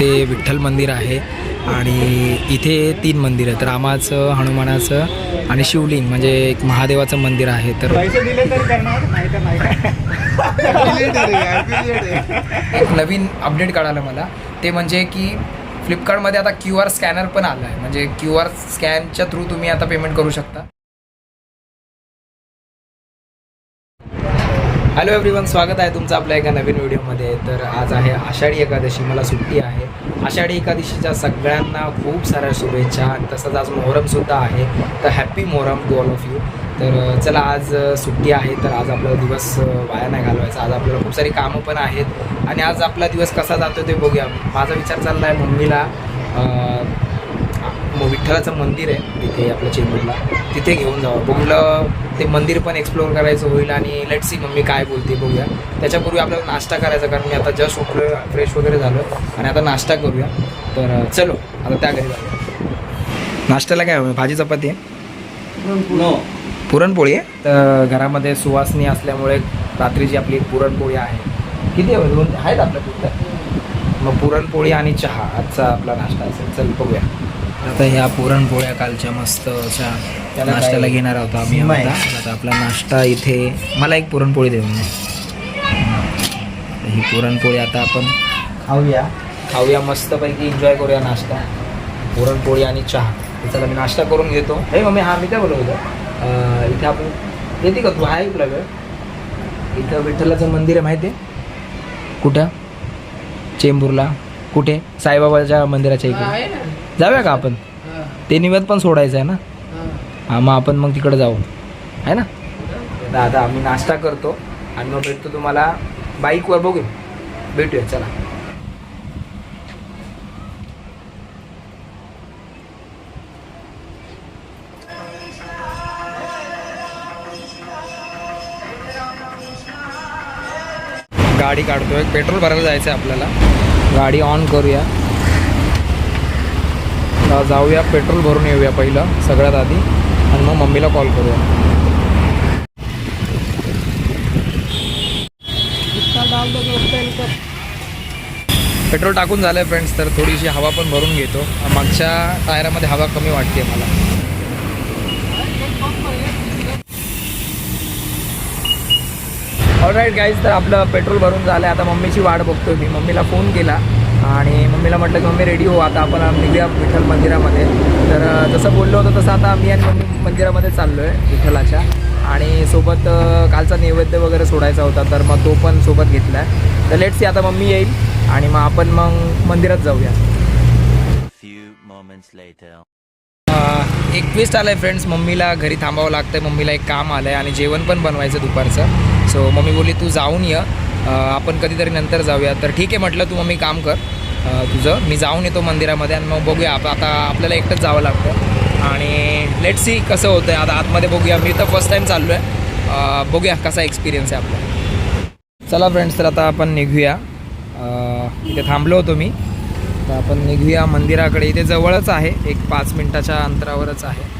ते विठ्ठल मंदिर आहे आणि इथे तीन मंदिर आहेत. रामाचं हनुमानाचं आणि शिवलिंग म्हणजे एक महादेवाचं मंदिर आहे. तर एक नवीन अपडेट कळालं मला. ते म्हणजे की फ्लिपकार्टमध्ये आता क्यू आर स्कॅनर पण आलं आहे म्हणजे क्यू आर स्कॅनच्या थ्रू तुम्ही आता पेमेंट करू शकता. हॅलो एव्हरीवन स्वागत आहे तुमचं आपल्या एका नवीन व्हिडिओमध्ये. तर आज आहे आषाढी एकादशी मला सुट्टी आहे. आषाढी एकादशीच्या सगळ्यांना खूप साऱ्या शुभेच्छा. आणि तसंच आज मोहरमसुद्धा आहे. तर happy Muharram to all of you तर चला आज सुट्टी आहे. तर आज आपला दिवस वाया नाही घालवायचा. आज आपल्याला खूप सारी कामं पण आहेत. आणि आज आपला दिवस कसा जातो ते बघूया. माझा विचार चालला आहे मम्मीला विठ्ठलाचं मंदिर आहे तिथे आपल्या चेंबूरला. तिथे घेऊन जावं. बघूला ते मंदिर पण एक्सप्लोअर करायचं होईल आणि लेट सी मम्मी काय बोलते बघूया. त्याच्यापूर्वी आपल्याला नाश्ता करायचा कारण मी आता जस्ट उठलो फ्रेश वगैरे झालो आणि आता नाश्ता करूया. तर चलो आता त्या घरी जाऊया. नाश्त्याला काय हवं भाजी चपाती आहे? पुरणपोळी आहे? तर घरामध्ये सुवासनी असल्यामुळे रात्रीची आपली पुरणपोळी आहे किती दोन आहेत आपल्या पुरतं मग पुरणपोळी आणि चहा आजचा आपला नाश्ता असेल. चल बघूया. आता ह्या पुरणपोळ्या कालच्या मस्त अशा? नाश्त्याला घेणार आहोत आम्ही आता. आपला नाश्ता इथे मला एक पुरणपोळी देऊन. ही पुरणपोळी आता आपण खाऊया. खाऊया मस्तपैकी एन्जॉय करूया नाश्ता. पुरणपोळी आणि चहा. तर चला मी नाश्ता करून घेतो. हे मम्मी हा मी काय बोलत होतं? इथे आपण येते का तू? आहे तुला वेळ इथं विठ्ठलाचं मंदिर आहे माहिती आहे कुठं? चेंबूरला. कुठे? साईबाबाच्या मंदिराच्या इकडे. जाऊया का आपण? ते निवेद पण सोडायचं आहे ना? हां. मग आपण मग तिकडे जाऊ. आहे ना? आता आम्ही नाश्ता करतो आणि मग भेटतो तुम्हाला बाईकवर बघू भेटूया चला. गाडी काढतोय. पेट्रोल भरायला जायचं आहे आपल्याला. गाडी ऑन करूया. जाऊया. पेट्रोल भरून येऊया पहिलं सगळ्यात आधी. आणि मग मम्मीला कॉल करूया. पेट्रोल टाकून झालं आहे फ्रेंड्स तर थोडीशी हवा पण भरून घेतो. मागच्या टायरामध्ये हवा कमी वाटते मला. ऑलराईट गाईज तर आपलं पेट्रोल भरून झालं आहे आता मम्मीची वाट बघतोय मी. मम्मीला फोन केला. आणि मम्मीला म्हटलं की मम्मी रेडी हो आता आपण निघूया विठ्ठल मंदिरामध्ये. तर जसं बोललो होतं तसं आता मी आणि मम्मी मंदिरामध्ये चाललो आहे विठ्ठलाच्या. आणि सोबत कालचा नैवेद्य वगैरे सोडायचा होता तर मग तो पण सोबत घेतला आहे तर लेट्स सी आता मम्मी येईल आणि मग आपण मग मंदिरात जाऊया. एकवीस आलं आहे फ्रेंड्स मम्मीला घरी थांबावं लागतं आहे मम्मीला एक काम आलं आहे आणि जेवण पण बनवायचं दुपारचं. सो मम्मी बोलली तू जाऊन ये. आपण कधीतरी नंतर जाऊया. तर ठीक आहे म्हटलं तू मम्मी काम कर. तुझं. मी जाऊन येतो मंदिरामध्ये आणि मग बघूया. आप- आता आपल्याला एकटंच जावं लागतं. आणि लेट सी कसं होतं आहे आता आतमध्ये बघूया. मी तर फर्स्ट टाईम चाललो आहे बघूया कसा एक्सपिरियन्स आहे आपला. चला फ्रेंड्स तर आता आपण निघूया. इथे थांबलो होतो मी. तर आपण निघूया मंदिराकडे. इथे जवळच आहे. एक पाच मिनिटाच्या अंतरावरच आहे.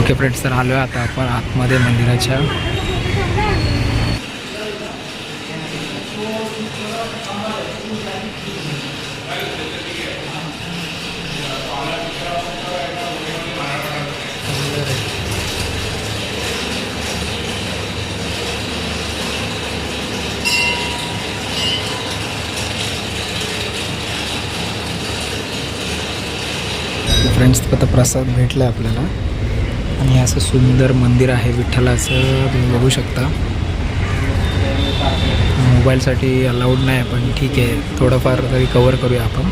ओके फ्रेंड्स तर आलो आहे आता आपण आतमध्ये मंदिराच्या. फ्रेंड्स आता प्रसाद भेटला आपल्याला. आणि असं सुंदर मंदिर आहे विठ्ठलाचं तुम्ही बघू शकता. मोबाईलसाठी अलाउड नाही पण ठीक आहे. थोडंफार तरी कवर करूया आपण.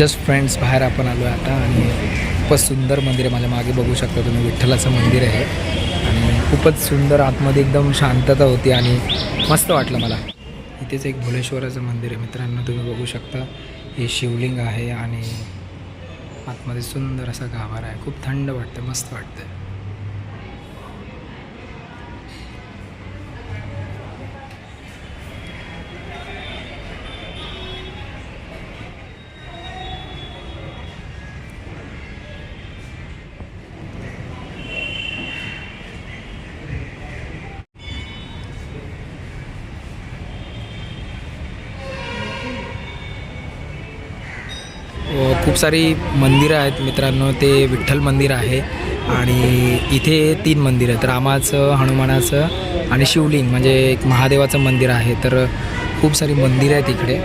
जस्ट फ्रेंड्स बाहेर आपण आलो आहे आता आणि खूपच सुंदर मंदिर आहे. माझ्या मागे बघू शकता तुम्ही विठ्ठलाचं मंदिर आहे. आणि खूपच सुंदर आतमध्ये एकदम शांतता होती आणि मस्त वाटलं मला. इथेच एक भुलेश्वराचं मंदिर आहे. मित्रांनो तुम्ही बघू शकता. हे शिवलिंग आहे आणि आतमध्ये सुंदर असा गाभारा आहे. खूप थंड वाटतं मस्त वाटतं खूप सारी मंदिरं आहेत मित्रांनो. ते विठ्ठल मंदिर आहे आणि इथे तीन मंदिर आहेत. रामाचं हनुमानाचं आणि शिवलिंग म्हणजे एक महादेवाचं मंदिर आहे. तर खूप सारी मंदिरं आहेत इकडे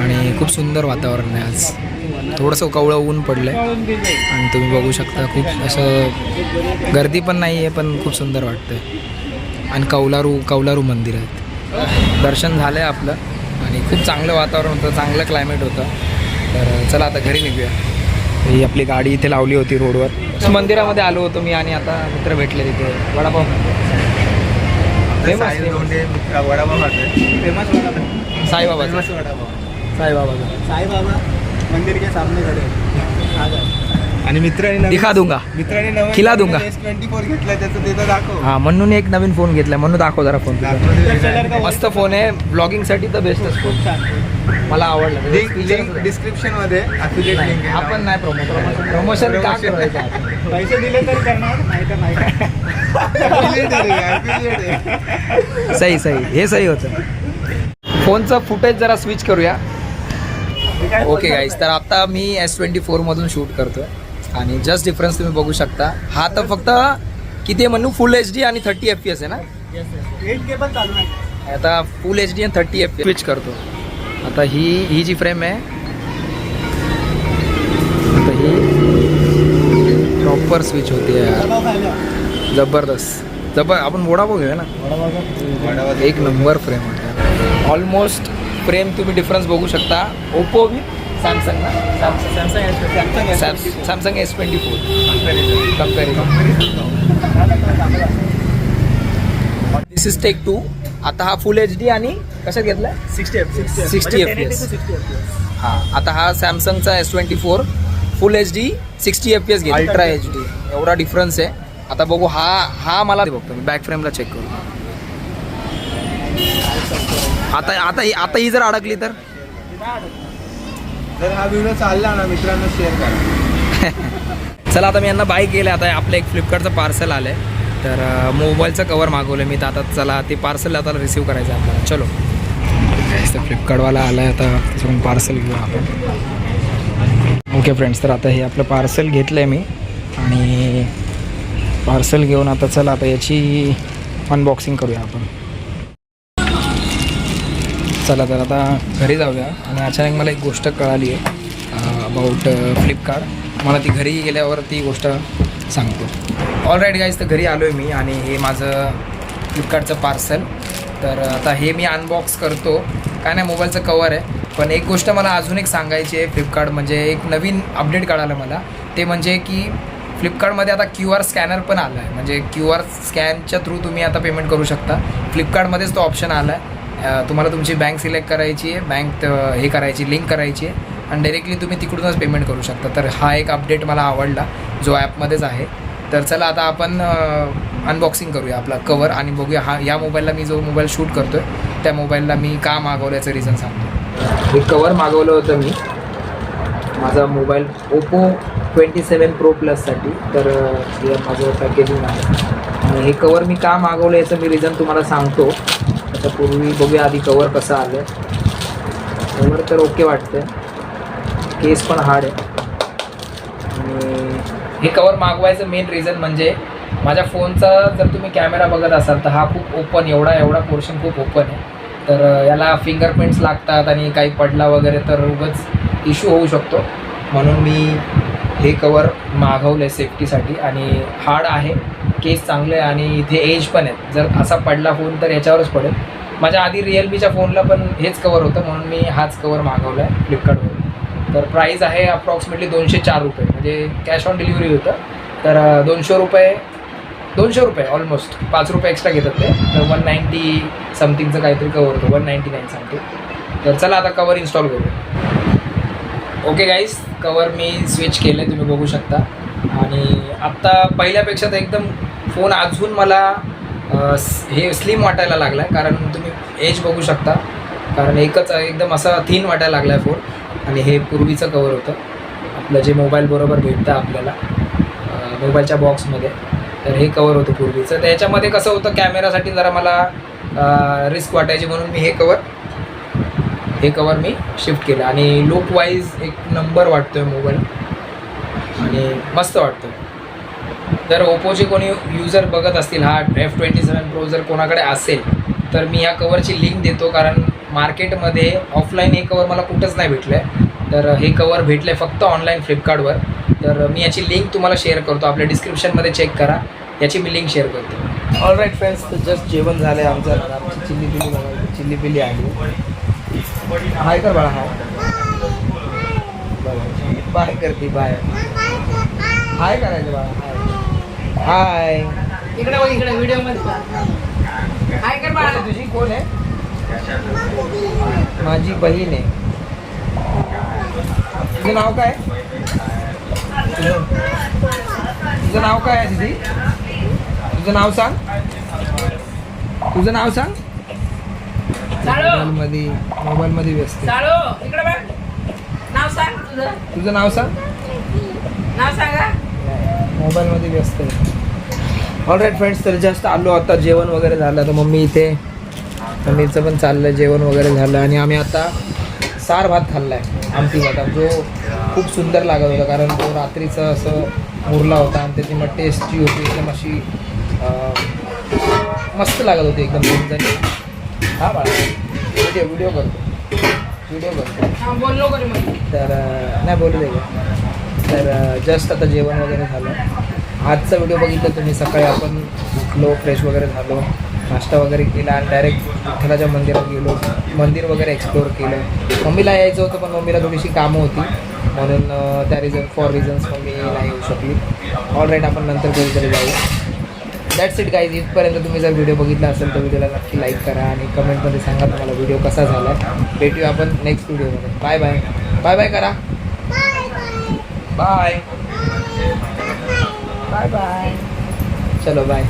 आणि खूप सुंदर वातावरण आहे आज. थोडंसं कवळं ऊन पडलं आहे आणि तुम्ही बघू शकता खूप असं गर्दी पण नाही आहे पण खूप सुंदर वाटतं आणि कौलारू कौलारू मंदिर आहेत. दर्शन झालं आहे आपलं आणि खूप चांगलं वातावरण होतं चांगलं क्लायमेट होतं. तर चला आता घरी निघूया. ही आपली गाडी इथे लावली होती रोडवर. मंदिरामध्ये आलो होतो मी आणि आता मित्र भेटले तिथे. Vada pav famous vada pav famous vada pav. Saibaba साईबाबाचा साईबाबा मंदिर के सामने खडे. आणि मित्रांनी दिखा दूंगा. मित्रांनी नवीन खिला दूंगा. एस ट्वेंटी फोर घेतलाय त्याचं तिथं दाखव. हां म्हणून एक नवीन फोन घेतला म्हणून दाखव जरा फोन मस्त फोन आहे. ब्लॉगिंगसाठी तर बेस्टच फोन मला आवडला. लिंक डिस्क्रिप्शनमध्ये आहे. आपण नाही प्रमोशन प्रमोशन का. करायचं? पैसे दिले तर करणार? नाही तर नाही. आहे आहे. सही सही. हे सही होतं. फोनचं फुटेज जरा स्विच करूया. ओके गाईज तर आता मी एस ट्वेंटी फोरमधून शूट करतो आणि जस्ट डिफरन्स तुम्ही बघू शकता. हा तर फक्त किती आहे म्हणू फुल एच डी आणि थर्टी एफ पी एस आहे ना? 8K पण चालू नाही. आता फुल एच डी आणि थर्टी एफ स्विच करतो. आता ही ही जी फ्रेम आहे आता ही प्रॉपर स्विच होते खायला. जबरदस्त. जबर आपण वडापाव घेऊया ना? एक नंबर फ्रेम आहे. ऑलमोस्ट फ्रेम तुम्ही डिफरन्स बघू शकता. ओप्पो सॅमसंग ना Samsung Samsung S twenty four comparison this is take two आता हा फुल एच डी आणि कशात घेतलाय सिक्स्टी एफ 60 FPS. हा आता हा सॅमसंगचा S twenty four full H D sixty F P S घेतो अल्ट्रा एच डी एवढा डिफरन्स आहे. आता बघू हा हा मला बघतो मी बॅक फ्रेमला चेक करू. आता आता ही आता ही जर अडकली तर? जर हा व्हिडिओ चालला ना मित्रांनो शेअर करा. चला आता मी यांना बाय केलं आता आपलं एक फ्लिपकार्टचं पार्सल आलं आहे तर मोबाईलचं कवर मागवलं मी. तर आता चला ते पार्सल आता रिसिव्ह करायचं आहे आपल्याला. चलो. तर फ्लिपकार्टवाला आला आहे आता. त्याच्याकडून पार्सल घेऊ आपण. ओके फ्रेंड्स तर आता हे आपलं पार्सल घेतलं आहे मी. आणि पार्सल घेऊन आता चला आता याची अनबॉक्सिंग करूया आपण. चला तर आता घरी जाऊया. आणि अचानक मला एक गोष्ट कळाली आहे अबाउट फ्लिपकार्ट मला ती घरी गेल्यावर ती गोष्ट सांगतो. ऑल राईट गाईज तर घरी आलो आहे मी आणि हे माझं फ्लिपकार्टचं पार्सल तर आता हे मी अनबॉक्स करतो. काय नाही मोबाईलचं कवर आहे. पण एक गोष्ट मला अजून एक सांगायची आहे फ्लिपकार्ट म्हणजे एक नवीन अपडेट कळालं मला. ते म्हणजे की फ्लिपकार्टमध्ये आता क्यू आर स्कॅनर पण आला आहे म्हणजे क्यू आर स्कॅनच्या थ्रू तुम्ही आता पेमेंट करू शकता. फ्लिपकार्टमध्येच तो ऑप्शन आला आहे तुम्हाला तुमची बँक सिलेक्ट करायची आहे बँक हे करायची लिंक करायची आहे आणि डायरेक्टली तुम्ही तिकडूनच पेमेंट करू शकता. तर हा एक अपडेट मला आवडला जो ॲपमध्येच आहे. तर चला आता आपण अनबॉक्सिंग करूया आपला कवर आणि बघूया हा या मोबाईलला मी जो मोबाईल शूट करतो आहे त्या मोबाईलला मी का मागवल्याचं रिझन सांगतो. हे कवर मागवलं होतं मी. माझा mobile Oppo twenty seven pro प्लससाठी तर हे माझं पॅकेजिंग आहे. आणि हे कवर मी का मागवलं याचं मी रिझन तुम्हाला सांगतो. त्याच्यापूर्वी बघूया आधी कवर कसं आलं कवर तर ओके वाटतं केस पण हार्ड आहे. आणि हे कवर मागवायचं मेन रिझन म्हणजे माझ्या फोनचा जर तुम्ही कॅमेरा बघत असाल तर हा खूप ओपन एवढा एवढा पोर्शन खूप ओपन आहे. तर याला फिंगरप्रिंट्स लागतात आणि काही पडला वगैरे तर उगच इश्यू होऊ शकतो. म्हणून मी हे कवर मागवलं आहे सेफ्टीसाठी आणि हार्ड आहे. केस चांगले आहे आणि इथे एज पण आहेत जर असा पडला फोन तर याच्यावरच पडेल. माझ्या आधी रिअलमीच्या फोनला पण हेच कवर होतं म्हणून मी हाच कवर मागवला आहे फ्लिपकार्टवरून तर प्राईस आहे अप्रॉक्सिमेटली दोनशे चार रुपये. म्हणजे कॅश ऑन डिलिव्हरी होतं. तर दोनशे रुपये दोनशे रुपये ऑलमोस्ट पाच रुपये एक्स्ट्रा घेतात ते. तर वन नाईन्टी समथिंगचं काहीतरी कवर होतं. वन नाईन्टी नाईन समथिंग तर चला आता कवर इन्स्टॉल करू ओके गाईस कवर मी स्विच केलं आहे तुम्ही बघू शकता. आणि आत्ता पहिल्यापेक्षा तर एकदम फोन अजून मला हे स्लिम वाटायला लागला आहे कारण तुम्ही एज बघू शकता. कारण एकच एकदम असा थिन वाटायला लागला आहे फोन आणि हे पूर्वीचं कवर होतं. आपलं जे मोबाईल बरोबर भेटतं आपल्याला मोबाईलच्या बॉक्समध्ये तर हे कवर होतं पूर्वीचं. त्याच्यामध्ये कसं होतं कॅमेरासाठी जरा मला रिस्क वाटायची म्हणून मी हे कवर हे कवर मी शिफ्ट केलं. आणि लुक वाईज एक नंबर वाटतो आहे मोबाईल. आणि मस्त वाटतो जर ओप्पोचे कोणी युजर बघत असतील हा एफ ट्वेंटी सेवन प्रो जर कोणाकडे असेल तर मी या कवरची लिंक देतो. कारण मार्केटमध्ये ऑफलाईन हे कवर मला कुठंच नाही भेटलं आहे तर हे कवर भेटलं आहे फक्त ऑनलाईन फ्लिपकार्टवर तर मी याची लिंक तुम्हाला शेअर करतो. आपल्या डिस्क्रिप्शनमध्ये चेक करा. याची मी लिंक शेअर करतो. ऑल राईट फ्रेंड्स तर जस्ट जेवण झालं आहे आमचं. चिल्ली पिली चिल्ली पिली आली हाय कर बाळा हाय. बाय करते बाय. हाय करायचं बाळा हाय. हाय. इकडे बघ इकडे व्हिडिओमध्ये. हाय कर बाळा. तुझी कोण आहे? माझी बहीण आहे. तुझं नाव काय? तुझं तुझं नाव काय आहे दिदी तुझं नाव सांग. तुझं नाव सांग. मोबाईलमध्ये मोबाईलमध्ये व्यस्त नाव सांग तुझं. तुझं नाव सांग. नाव सांगा. मोबाईलमध्ये व्यस्त आहे. ऑल राईट फ्रेंड्स तर जस्ट आलो आता. जेवण वगैरे झालं. तर मम्मी इथे. मम्मीचं पण चाललं जेवण वगैरे झालं. आणि आम्ही आता सार भात खाल्ला आहे आमटी भात. जो खूप सुंदर लागत होता. कारण तो रात्रीचं असं मुरला होता. आणि त्याची मग टेस्ट होती. एकदम अशी मस्त लागत होती. एकदम. हा बाळा. व्हिडिओ व्हिडिओ करतो. व्हिडिओ करतो. तर नाही बोलू दे तर जस्ट आता जेवण वगैरे झालं. आजचा व्हिडिओ बघितला तुम्ही. सकाळी आपण उठलो फ्रेश वगैरे झालो. नाश्ता वगैरे केला आणि डायरेक्ट विठ्ठलाच्या मंदिरात गेलो. मंदिर वगैरे एक्सप्लोअर केलं. मम्मीला यायचं होतं पण मम्मीला थोडीशी कामं होती. म्हणून त्या रिझन फॉर रिझन्स मम्मी नाही येऊ शकली. ऑल राईट आपण नंतर कधीतरी जाऊ. दॅट्स इट गाईज इथपर्यंत तुम्ही जर व्हिडिओ बघितला असेल तर व्हिडिओला नक्की लाईक करा आणि कमेंटमध्ये सांगा तुम्हाला व्हिडिओ कसा झाला. भेटूया आपण नेक्स्ट व्हिडिओमध्ये बाय बाय बाय बाय करा. बाय बाय बाय चलो बाय